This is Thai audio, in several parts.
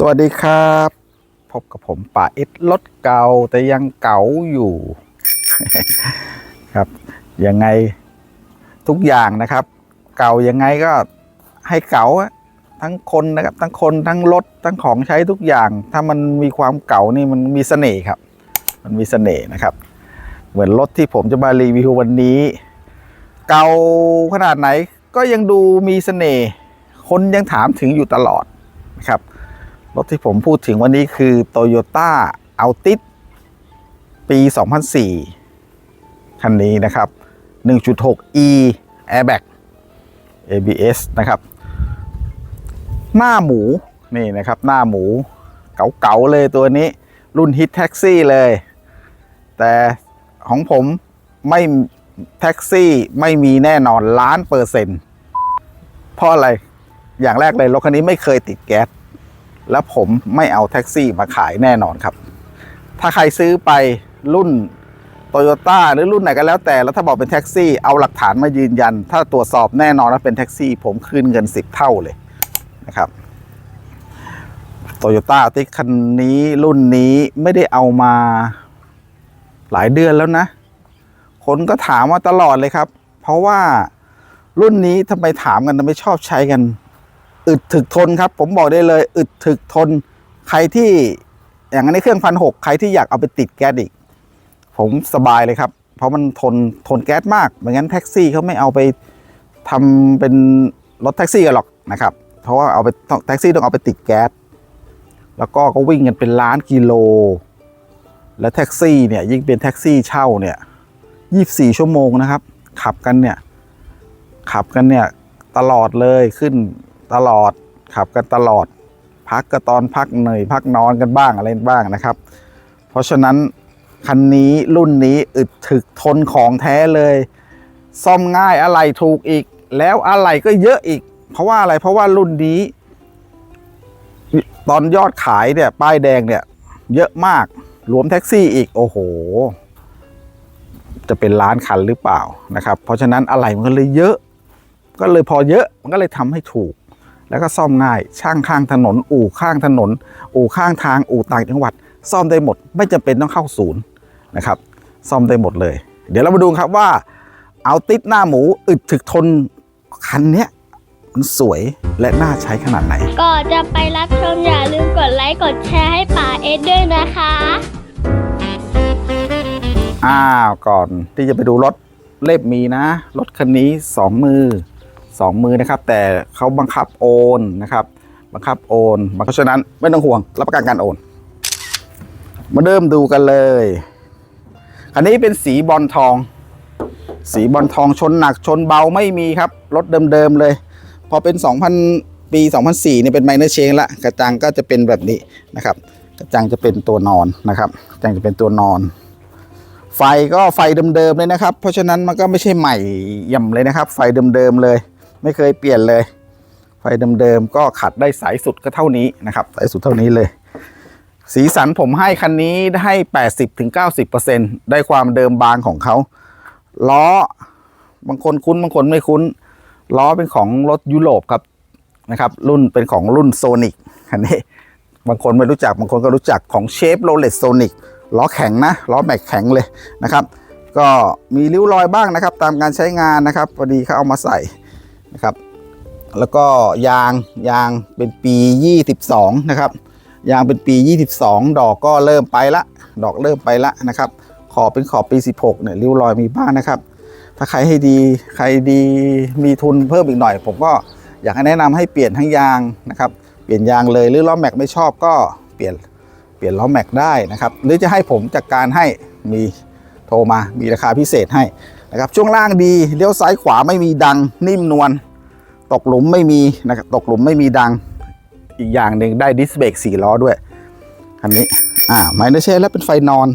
สวัสดีครับ พบกับผมป่าเอ็ดรถเก่าแต่ยังเก่าอยู่ ครับยังไงทุกอย่างนะครับ เก่ายังไงก็ให้เก่าทั้งคนนะครับ ทั้งคนทั้งรถทั้งของใช้ทุกอย่าง ถ้ามันมีความเก่านี่มันมีเสน่ห์ครับ มันมีเสน่ห์นะครับ เหมือนรถที่ผมจะมารีวิววันนี้ เก่าขนาดไหนก็ยังดูมีเสน่ห์คนยังถามถึงอยู่ตลอดนะครับ รถที่ผมพูดถึงวันนี้คือ Toyota Altis ปี 2004 คันนี้นะครับ 1.6e airbag ABS นะครับ หน้าหมู นี่นะครับหน้าหมูเก๋าๆเลยตัวนี้ รุ่นฮิตแท็กซี่เลย แต่ของผมไม่แท็กซี่ไม่มีแน่นอนล้านเปอร์เซ็นต์เพราะอะไรอย่างแรกเลยรถคันนี้ไม่เคยติดแก๊ส แล้วผมไม่เอาแท็กซี่มาขายแน่นอนครับ ถ้าใครซื้อไปรุ่นโตโยต้าหรือรุ่นไหนก็แล้วแต่ แล้วถ้าบอกเป็นแท็กซี่เอาหลักฐานมายืนยัน ถ้าตรวจสอบแน่นอนว่าเป็นแท็กซี่ ผมคืนเงิน 10 เท่าเลยนะครับโตโยต้าติคันนี้รุ่นนี้ไม่ได้เอามาหลายเดือนแล้วนะ คนก็ถามมาตลอดเลยครับ เพราะว่ารุ่นนี้ทำไมถามกันทำไมชอบใช้กัน อึดถึกทนครับ ผมบอกได้เลย อึดถึกทน ใครที่อย่างนี้เครื่องพันหกใครที่อยากเอาไปติดแก๊สอีก ผมสบายเลยครับ เพราะมันทนทนแก๊สมากไม่งั้นแท็กซี่เขาไม่เอาไปทำเป็นรถแท็กซี่กันหรอกนะครับ เพราะว่าเอาไปแท็กซี่ต้องเอาไปติดแก๊สแล้วก็ก็วิ่งกันเป็นล้านกิโล และแท็กซี่เนี่ยยิ่งเป็นแท็กซี่เช่าเนี่ยยี่สี่ชั่วโมงนะครับ ขับกันเนี่ยขับกันเนี่ยตลอดเลยขึ้น ตลอดขับกันตลอด พักก็ตอนพักเหนื่อยพักนอนกันบ้างอะไรบ้างนะครับ เพราะฉะนั้นคันนี้รุ่นนี้อึดถึกทนของแท้เลย ซ่อมง่ายอะไรถูกอีก แล้วอะไรก็เยอะอีก เพราะว่าอะไรเพราะว่ารุ่นนี้ ตอนยอดขายเนี่ยป้ายแดงเนี่ย เยอะมากรวมแท็กซี่อีกโอ้โห จะเป็นล้านคันหรือเปล่านะครับ เพราะฉะนั้นอะไรมันก็เลยเยอะ ก็เลยพอเยอะมันก็เลยทำให้ถูก แล้วก็ซ่อมง่าย ช่างข้างถนน อู่ข้างถนน อู่ข้างทาง อู่ต่างจังหวัด ซ่อมได้หมด ไม่จำเป็นต้องเข้าศูนย์นะครับ ซ่อมได้หมดเลย เดี๋ยวเรามาดูครับว่า เอาติดหน้าหมูอึดถึกทนคันเนี้ยมันสวยและน่าใช้ขนาดไหน ก่อนจะไปรับชมอย่าลืมกดไลค์กดแชร์ให้ป่าเอ็ดด้วยนะคะ อ้าว ก่อนที่จะไปดูรถเล่มมีนะ รถคันนี้สองมือ สองมือนะครับ แต่เขาบังคับโอนนะครับ บังคับโอนเพราะฉะนั้นไม่ต้องห่วงรับประกันการโอน มาเริ่มดูกันเลยคันนี้เป็นสีบอลทอง สีบอลทองชนหนักชนเบาไม่มีครับรถเดิมๆเลย พอเป็น 2,000 ปี 2004เนี่ยเป็นไมเนอร์เชงละกระจังก็จะเป็นแบบนี้นะครับ กระจังจะเป็นตัวนอนนะครับกระจังจะเป็นตัวนอนไฟก็ไฟเดิมๆเลยนะครับ เพราะฉะนั้นมันก็ไม่ใช่ใหม่ย่ำเลยนะครับ ไฟเดิมๆเลย ไม่เคยเปลี่ยนเลย ไฟเดิมๆก็ขัดได้สายสุดก็เท่านี้นะครับ สายสุดเท่านี้เลย สีสันผมให้คันนี้ให้ 80-90%ได้ความเดิมบางของเขาล้อบางคนคุ้นบางคนไม่คุ้น ล้อเป็นของรถยุโรปครับนะครับ รุ่นเป็นของรุ่นโซนิกคันนี้บางคนไม่รู้จักบางคนก็รู้จักของเชฟโรเลตโซนิกล้อแข็งนะล้อแม็กแข็งเลยนะครับ ก็มีริ้วรอยบ้างนะครับ ตามการใช้งานนะครับพอดีเขาเอามาใส่ นะครับ แล้วก็ยางยางเป็นปี 22 นะครับ ยางเป็นปี 22 ดอกก็เริ่มไปละ ดอกเริ่มไปละนะครับ ขอบเป็นขอบปี 16 เนี่ยริ้วรอยมีบ้างนะครับ ถ้าใครให้ดีใครดีมีทุนเพิ่มอีกหน่อย ผมก็อยากให้แนะนำให้เปลี่ยนทั้งยางนะครับ เปลี่ยนยางเลยหรือล้อแม็กไม่ชอบก็เปลี่ยนเปลี่ยนล้อแม็กได้นะครับ หรือจะให้ผมจัดการให้มีโทรมามีราคาพิเศษให้ นะครับช่วงล่างดีเลี้ยวซ้ายขวาไม่มีดังนิ่มนวลตกหลุมไม่มีนะครับตกหลุมไม่มีดังอีกอย่างหนึ่งได้ดิสเบรกสี่ล้อด้วยคันนี้อ่าไมเนอร์เชนแล้วเป็นไฟนอน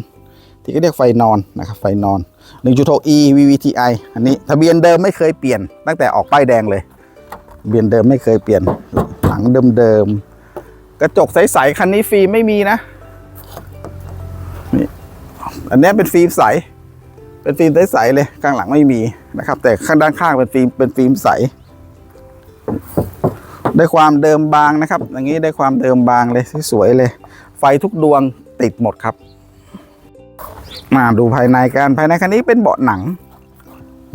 ที่ก็เรียกไฟนอนนะครับไฟนอน 1.6e VVTi อันนี้ทะเบียนเดิมไม่เคยเปลี่ยน ตั้งแต่ออกป้ายแดงเลยทะเบียนเดิมไม่เคยเปลี่ยนหลังเดิมๆกระจกใสๆคันนี้ฟิล์มไม่มีนะนี่อันนี้เป็นฟิล์มใส เป็นฟิล์มใสๆเลยข้างหลังไม่มีนะครับ แต่ข้างด้านข้างเป็นฟิล์มเป็นฟิล์มใส ได้ความเดิมบางนะครับ อย่างนี้ได้ความเดิมบางเลยสวยเลย ไฟทุกดวงติดหมดครับ มาดูภายในกันภายในคันนี้เป็นเบาะหนัง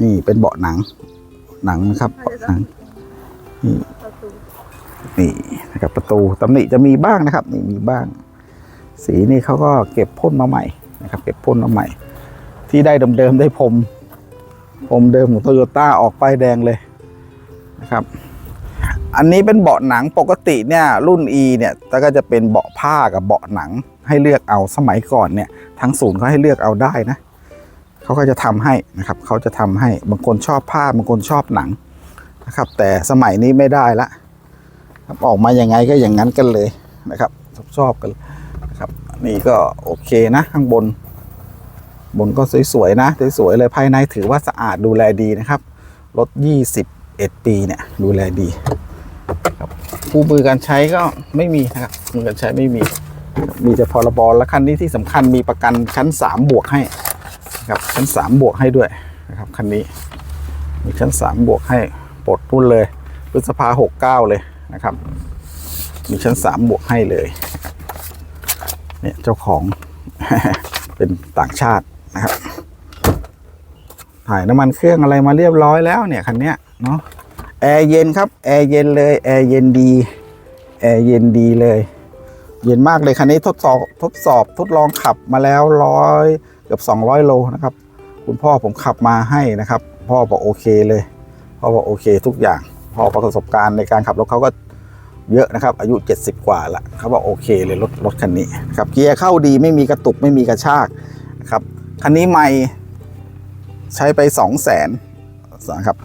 นี่เป็นเบาะหนัง หนังนะครับเบาะหนังนี่นี่นะครับประตูตำหนิจะมีบ้างนะครับ นี่มีบ้าง สีนี่เขาก็เก็บพ่นมาใหม่นะครับ เก็บพ่นมาใหม่ ที่ได้เดิมๆได้พรมพรมเดิมของโตโยต้าออกป้ายแดงเลยนะครับ อันนี้เป็นเบาะหนังปกติเนี่ยรุ่น E เนี่ยแต่ก็จะเป็นเบาะผ้ากับเบาะหนังให้เลือกเอาสมัยก่อนเนี่ยทั้งศูนย์เขาให้เลือกเอาได้นะเขาก็จะทำให้นะครับเขาจะทำให้บางคนชอบผ้าบางคนชอบหนังนะครับ แต่สมัยนี้ไม่ได้ละครับออกมาอย่างไงก็อย่างนั้นกันเลยนะครับชอบกันนะครับนี่ก็โอเคนะข้างบน บนก็สวยๆนะสวยๆเลยภายในถือว่าสะอาดดูแลดีนะครับรถ 21 ปีเนี่ยดูแลดีครับคู่มือการใช้ก็ไม่มีนะครับมือการใช้ไม่มี มีแต่พรบและคันนี้ที่สำคัญมีประกันชั้น 3 บวกให้ครับชั้น 3 บวกให้ด้วยนะครับคันนี้มีชั้น 3 บวกให้ปลดรุ่นเลยพฤษภา69 เลยนะครับ มีชั้น 3 บวกให้เลยเนี่ยเจ้าของเป็นต่างชาติ นะครับ ถ่ายน้ำมันเครื่องอะไรมาเรียบร้อยแล้วเนี่ยคันเนี้ยเนาะแอร์เย็นครับแอร์เย็นเลยแอร์เย็นดีแอร์เย็นดีเลย เย็นมากเลยคันนี้ทดสอบทดสอบทดลองขับมาแล้วร้อยเกือบ200 โลนะครับ คุณพ่อผมขับมาให้นะครับ พ่อบอกโอเคเลยพ่อบอกโอเคทุกอย่างพ่อประสบการณ์ในการขับรถเขาก็เยอะนะครับ อายุ 70 กว่าละเขาบอกโอเคเลยรถรถคันนี้นครับเกียร์เข้าดีไม่มีกระตุกไม่มีกระชากนะครับ คันนี้ไม่ใช้ไป2 0 0 0 0 0นะครับ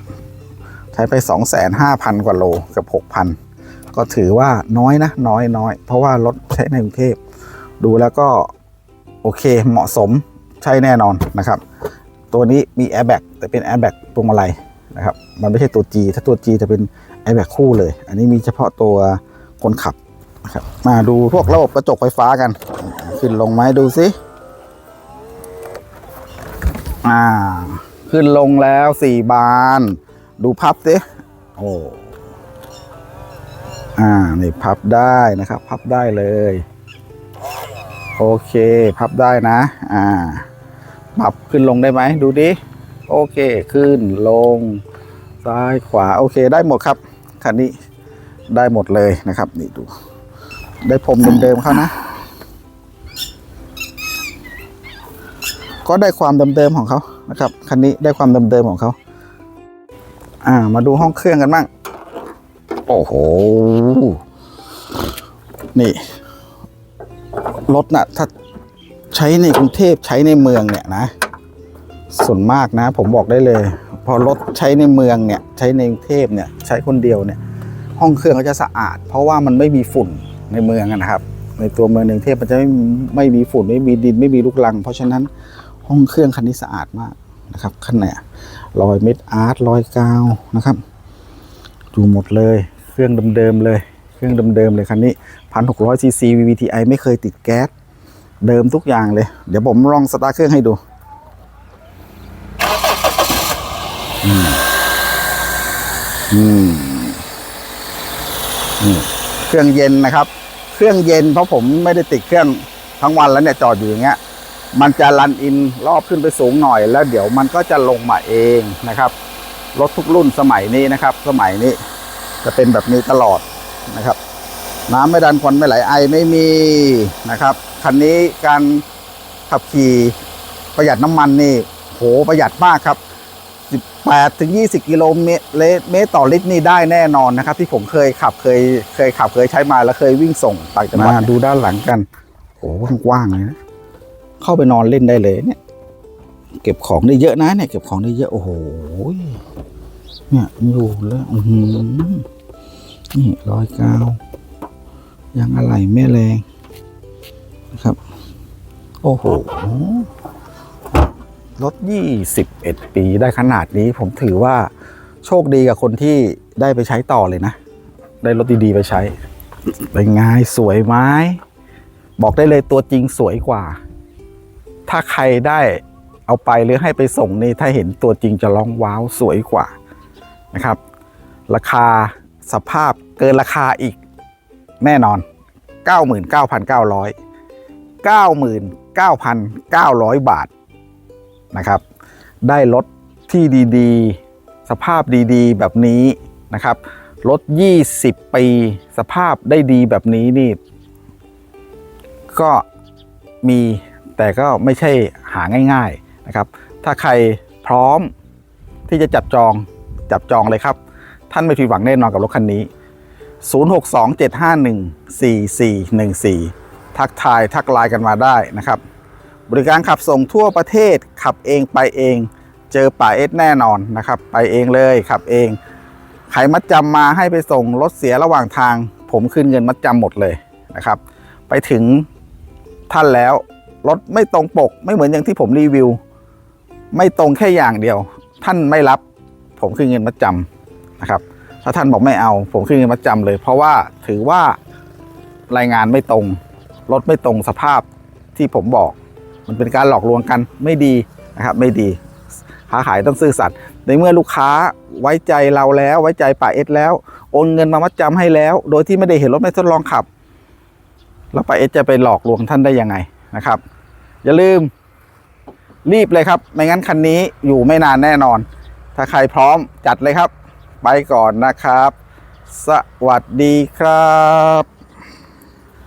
ใช้ไป 2 5 0 0 0 กว่าโลกับ 6,000 ก็ถือว่าน้อยนะ น้อยน้อยเพราะว่ารถใช้ในกรุงเทพดูแล้วก็ โอเคเหมาะสมใช่แน่นอนนะครับ ตัวนี้มีแอร์แบ็กแต่เป็นแอร์แบ็กพวงมาลัยนะครับ มันไม่ใช่ตัว G ถ้าตัว G จะเป็นแอร์แบ็กคู่เลย อันนี้มีเฉพาะตัวคนขับนะครับมาดูพวกระบบกระจกไฟฟ้ากัน ขึ้นลงไหมดูสิ อ่า ขึ้นลงแล้วสี่บาน ดูพับสิโอ้อ่านี่พับได้นะครับ พับได้เลย โอเค พับได้นะ อ่า ปรับขึ้นลงได้ไหมดูดิโอเค ขึ้นลง ซ้ายขวา โอเค ได้หมดครับคันนี้ได้หมดเลยนะครับ นี่ดู ได้พรมเดิมๆเขานะ ก็ได้ความเดิมๆของเขานะครับคันนี้ได้ความเดิมๆของเขาอ่า มาดูห้องเครื่องกันบ้างโอ้โหนี่รถนะ่ะถ้าใช้ในกรุงเทพใช้ในเมืองเนี่ยนะ ส่วนมากนะ ผมบอกได้เลย พอรถใช้ในเมืองเนี่ย ใช้ในกรุงเทพเนี่ย ใช้คนเดียวเนี่ย ห้องเครื่องก็จะสะอาด เพราะว่ามันไม่มีฝุ่นในเมืองอะนะครับ ในตัวเมืองในกรุงเทพมันจะไม่ไม่มีฝุ่นไม่มีดินไม่มีลูกรัง เพราะฉะนั้น ห้องเครื่องคันนี้สะอาดมากนะครับคันไหนรอยเม็ดอาร์ตรอยกาวนะครับดูหมดเลย เครื่องเดิมๆเลย เครื่องเดิมๆเลยคันนี้พันหกร้อยซีซี VVTi ไอไม่เคยติดแก๊สเดิมทุกอย่างเลย เดี๋ยวผมลองสตาร์ทเครื่องให้ดูอืมอืมเครื่องเย็นนะครับ เครื่องเย็นเพราะผมไม่ได้ติดเครื่องทั้งวันแล้วเนี่ยจอดอยู่อย่างเงี้ย มันจะรันอินรอบขึ้นไปสูงหน่อย แล้วเดี๋ยวมันก็จะลงมาเองนะครับรถทุกรุ่นสมัยนี้นะครับ สมัยนี้จะเป็นแบบนี้ตลอดนะครับ น้ำไม่ดันควันไม่ไหลไอไม่มีนะครับคันนี้การขับขี่ประหยัดน้ำมันนี่โหประหยัดมากครับ 18ถึง20 กิโลเมตรเมตรต่อลิตรนี่ได้แน่นอนนะครับ ที่ผมเคยขับเคยเคยขับเคยใช้มาแล้วเคยวิ่งส่งต่างจังหวัดมาดูด้านหลังกันโหกว้างเลยนะ เข้าไปนอนเล่นได้เลยเนี่ย เก็บของได้เยอะนะเนี่ยเก็บของได้เยอะโอ้โหเนี่ยอยู่แล้วอืนี่รอยกาวยังอะไรแม่แรงนะครับ โอ้โหรถ21 ปีได้ขนาดนี้ผมถือว่าโชคดีกับคนที่ได้ไปใช้ต่อเลยนะ ได้รถดีๆไปใช้เป็นไงสวยไหมบอกได้เลยตัวจริงสวยกว่า ถ้าใครได้เอาไปหรือให้ไปส่งนี่ถ้าเห็นตัวจริงจะร้องว้าวสวยกว่านะครับ ราคาสภาพเกินราคาอีกแน่นอน 99,900 99,900 บาทนะครับ ได้รถที่ดีๆ สภาพดีๆ แบบนี้นะครับรถ 20 ปี สภาพได้ดีแบบนี้นี่ ก็มี แต่ก็ไม่ใช่หาง่ายๆนะครับ ถ้าใครพร้อมที่จะจับจองจับจองเลยครับ ท่านไม่ผิดหวังแน่นอนกับรถคันนี้ 0627514414 ทักทายทักไลน์กันมาได้นะครับ บริการขับส่งทั่วประเทศขับเองไปเอง เจอป่าเอสแน่นอนนะครับ ไปเองเลยขับเองใครมัดจำมาให้ไปส่งรถเสียระหว่างทาง ผมคืนเงินมัดจำหมดเลยนะครับ ไปถึงท่านแล้ว รถไม่ตรงปก ไม่เหมือนอย่างที่ผมรีวิว ไม่ตรงแค่อย่างเดียว ท่านไม่รับ ผมคืนเงินมัดจำนะครับ ถ้าท่านบอกไม่เอา ผมคืนเงินมัดจำเลย เพราะว่าถือว่ารายงานไม่ตรง รถไม่ตรงสภาพที่ผมบอก มันเป็นการหลอกลวงกันไม่ดีนะครับ ไม่ดีค้าขายต้องซื่อสัตย์ในเมื่อลูกค้าไว้ใจเราแล้วไว้ใจป่าเอสแล้ว โอนเงินมามัดจำให้แล้ว โดยที่ไม่ได้เห็นรถไม่ทดลองขับ แล้วป่าเอสจะไปหลอกลวงท่านได้ยังไง นะครับ อย่าลืมรีบเลยครับ ไม่งั้นคันนี้อยู่ไม่นานแน่นอน ถ้าใครพร้อมจัดเลยครับ ไปก่อนนะครับ สวัสดีครับ